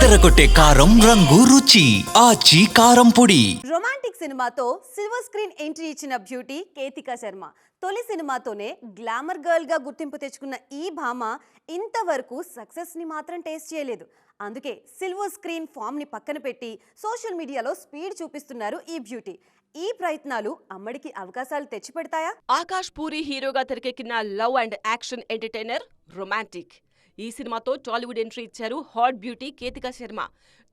అదరగొట్టే కారం రంగు రుచి ఆచి కారం పొడి. రొమాంటిక్ సినిమాతో సిల్వర్ స్క్రీన్ ఎంట్రీ ఇచ్చిన బ్యూటీ కేతికా శర్మ. తొలి సినిమాతోనే గ్లామర్ గర్ల్గా గుర్తింపు తెచ్చుకున్న ఈ భామ ఇంతవరకు సక్సెస్ని మాత్రం టేస్ట్ చేయలేదు. అందుకే సిల్వర్ స్క్రీన్ ఫామ్ని పక్కన పెట్టి సోషల్ మీడియాలో స్పీడ్ చూపిస్తున్నారు ఈ బ్యూటీ. ఈ ప్రయత్నాలు అమ్మడికి అవకాశాలు తెచ్చిపెడతాయా? ఆకాష్ పూరి హీరోగా తెరకెక్కిన love and action entertainer romantic. ఈ సినిమాతో టాలీవుడ్ ఎంట్రీ ఇచ్చారు హాట్ బ్యూటీ కేతికా శర్మ.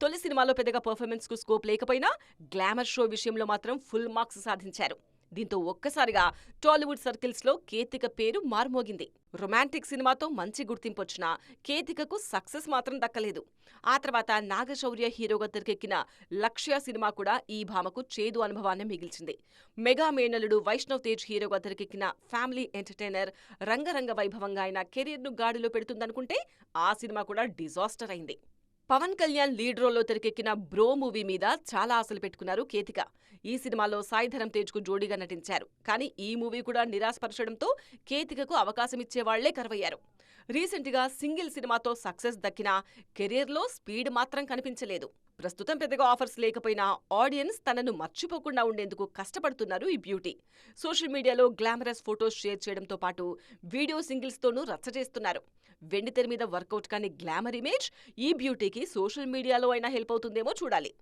తొలి సినిమాలో పెద్దగా పర్ఫార్మెన్స్కు స్కోప్ లేకపోయినా గ్లామర్ షో విషయంలో మాత్రం ఫుల్ మార్క్స్ సాధించారు. దీంతో ఒక్కసారిగా టాలీవుడ్ సర్కిల్స్లో కేతిక పేరు మార్మోగింది. రొమాంటిక్ సినిమాతో మంచి గుర్తింపొచ్చిన కేతికకు సక్సెస్ మాత్రం దక్కలేదు. ఆ తర్వాత నాగశౌర్య హీరోగా తెరకెక్కిన లక్ష్య సినిమా కూడా ఈ భామకు చేదు అనుభవాన్ని మిగిల్చింది. మెగా మేనలుడు వైష్ణవ్ తేజ్ హీరోగా తెరకెక్కిన ఫ్యామిలీ ఎంటర్టైనర్ రంగరంగ వైభవంగా ఆయన కెరీర్ను గాడిలో పెడుతుందనుకుంటే ఆ సినిమా కూడా డిజాస్టర్ అయింది. పవన్ కళ్యాణ్ లీడ్ రోల్లో తెరకెక్కిన బ్రో మూవీ మీద చాలా ఆశలు పెట్టుకున్నారు కేతిక. ఈ సినిమాలో సాయిధరం తేజ్కు జోడీగా నటించారు. కానీ ఈ మూవీ కూడా నిరాశపరచడంతో కేతికకు అవకాశం ఇచ్చేవాళ్ళే కరువయ్యారు. రీసెంట్గా సింగిల్ సినిమాతో సక్సెస్ దక్కినా కెరీర్లో స్పీడ్ మాత్రం కనిపించలేదు. ప్రస్తుతం పెద్దగా ఆఫర్స్ లేకపోయినా ఆడియన్స్ తనను మర్చిపోకుండా ఉండేందుకు కష్టపడుతున్నారు ఈ బ్యూటీ. సోషల్ మీడియాలో గ్లామరస్ ఫోటోస్ షేర్ చేయడంతో పాటు వీడియో సింగిల్స్తోనూ రచ్చ చేస్తున్నారు. వెండితెర మీద వర్కౌట్ కాని గ్లామర్ ఇమేజ్ ఈ బ్యూటీకి సోషల్ మీడియాలో అయినా హెల్ప్ అవుతుందేమో చూడాలి.